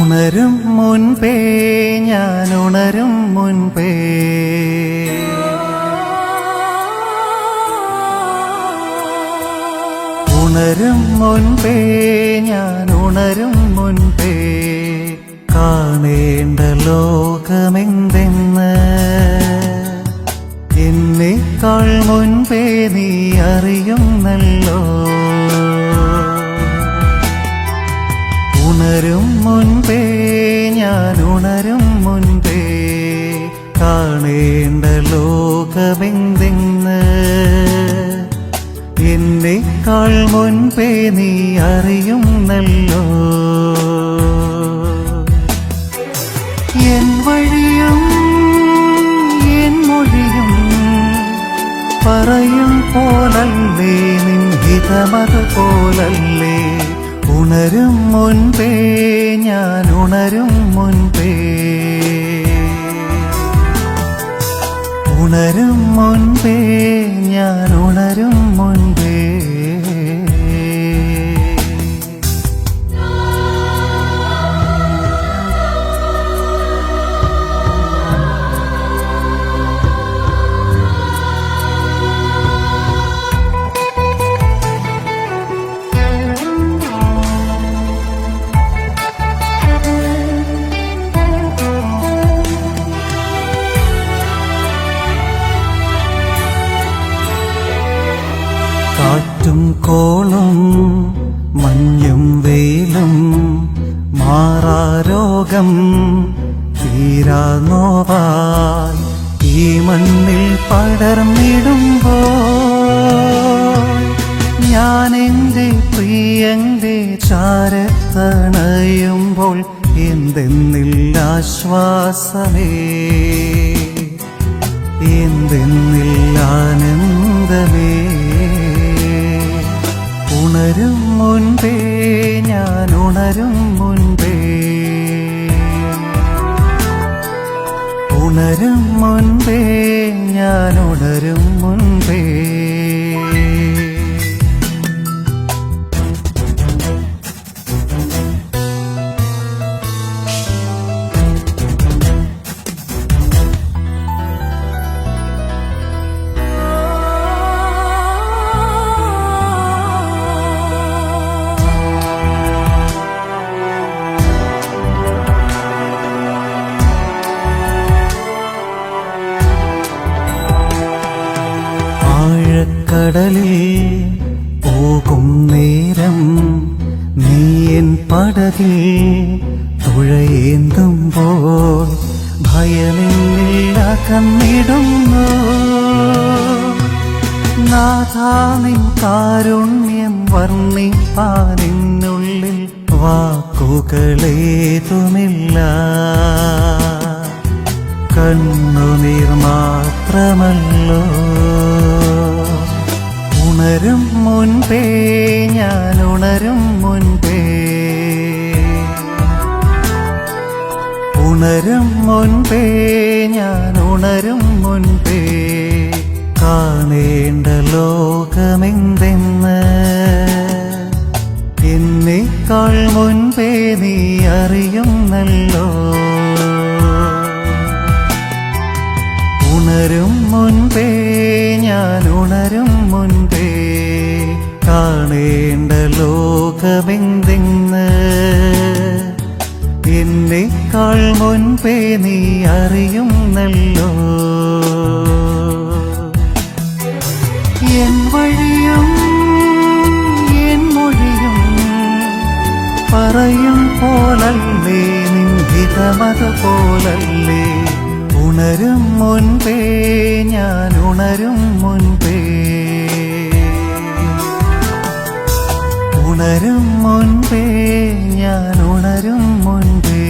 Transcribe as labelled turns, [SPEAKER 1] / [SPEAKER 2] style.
[SPEAKER 1] ഉണരും മുൻപേ ഞാൻ ഉണരും മുൻപേ. ഉണരും മുൻപേ ഞാൻ ഉണരും മുൻപേ. കാണേണ്ട ലോകമെന്തെന്ന്? എന്നേക്കാൾ മുൻപേ നീ അറിയുന്നല്ലോ. ലോകമെന്തെന്ന്? എന്നേക്കാൾ മുൻപേ നീ അറിയുന്നല്ലോ. എൻ വഴിയും എൻ മൊഴിയും പറയും പോലല്ലേ നിൻ ഹിതമത് പോലല്ലേ ഉണരും മുൻപേ ഞാൻ ഉണരും മുൻപേ. മുൻപേ കാറ്റും കോളും മഞ്ഞും വെയിലും മാറാരോഗം തീരാ നോവായി. ഈ മണ്ണിൽ പടർന്നിടുമ്പോ ഞാൻ എന്റെ പ്രിയന്റെ ചാരത്തണയുമ്പോൾ എന്തെന്നില്ല ആശ്വാസമേ? എന്തെന്നില്ല ഉണരും മുൻപേ. ഉണരും മുൻപേ ഞാൻ ഉണരും ആഴക്കടലിൽ പോകും നേരം നീ എൻ പടകിൽ തുഴയേന്തുമ്പോൾ ഭയമില്ല കണ്ണിടുന്നു. നാഥാ നിൻ കാരുണ്യം വർണിപ്പാനിന്നുള്ളിൽ വാക്കുകളേതുമില്ല. കണ്ണുനീർ മാത്രമല്ലോ ഉണരും മുൻപേ ഞാൻ ഉണരും മുൻപേ. ഉണരും മുൻപേ ഞാൻ ഉണരും മുൻപേ. കാണേണ്ട ലോകമെന്തെന്ന്? എന്നേക്കാൾ മുൻപേ നീ അറിയുന്നല്ലോ. ഉണരും എന്നേക്കാൾ മുൻപേ നീ അറിയും നല്ലോ എൻ വഴിയും എൻ മൊഴിയും പറയും പോലല്ലേ നിന്ദിതമത് പോലല്ലേ ഉണരും മുൻപേ ഞാൻ ഉണരും മുൻപേ. ഉണരും മുൻപേ ഞാൻ ഉണരും മുൻപേ.